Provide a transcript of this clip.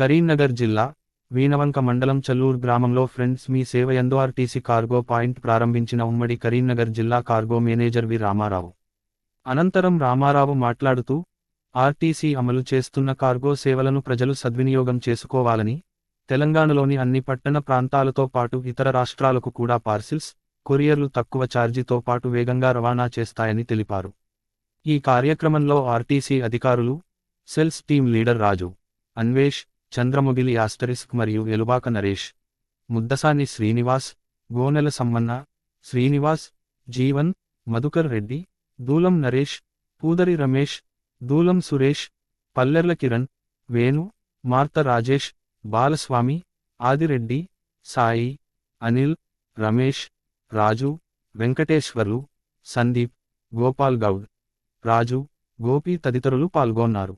కరీంనగర్ జిల్లా వీణవంక మండలం చల్లూర్ గ్రామంలో ఫ్రెండ్స్ మీ సేవయందు ఆర్టీసీ కార్గో పాయింట్ ప్రారంభించిన ఉమ్మడి కరీంనగర్ జిల్లా కార్గో మేనేజర్ వి రామారావు. అనంతరం రామారావు మాట్లాడుతూ ఆర్టీసీ అమలు చేస్తున్న కార్గో సేవలను ప్రజలు సద్వినియోగం చేసుకోవాలని తెలంగాణలోని అన్ని పట్టణ ప్రాంతాలతో పాటు ఇతర రాష్ట్రాలకు కూడా పార్సిల్స్ కొరియర్లు తక్కువ ఛార్జీతో పాటు వేగంగా రవాణా చేస్తాయని తెలిపారు. ఈ కార్యక్రమంలో ఆర్టీసీ అధికారులు sales team leader Raju Anvesh Chandramugili asterisk మరియు ఎలుబాక నరేష్ ముద్దసాని శ్రీనివాస్ గోనెల సమ్మన్న శ్రీనివాస్ జీవన్ మధుకర్ రెడ్డి దూలం నరేష్ పూదరి రమేష్ దూలం సురేష్ పల్లెర్ల కిరణ్ వేణు మార్త రాజేష్ బాలస్వామి ఆదిరెడ్డి సాయి అనిల్ రమేష్ రాజు వెంకటేశ్వర్లు సందీప్ గోపాల్ గౌడ్ రాజు గోపి తదితరులు పాల్గొన్నారు.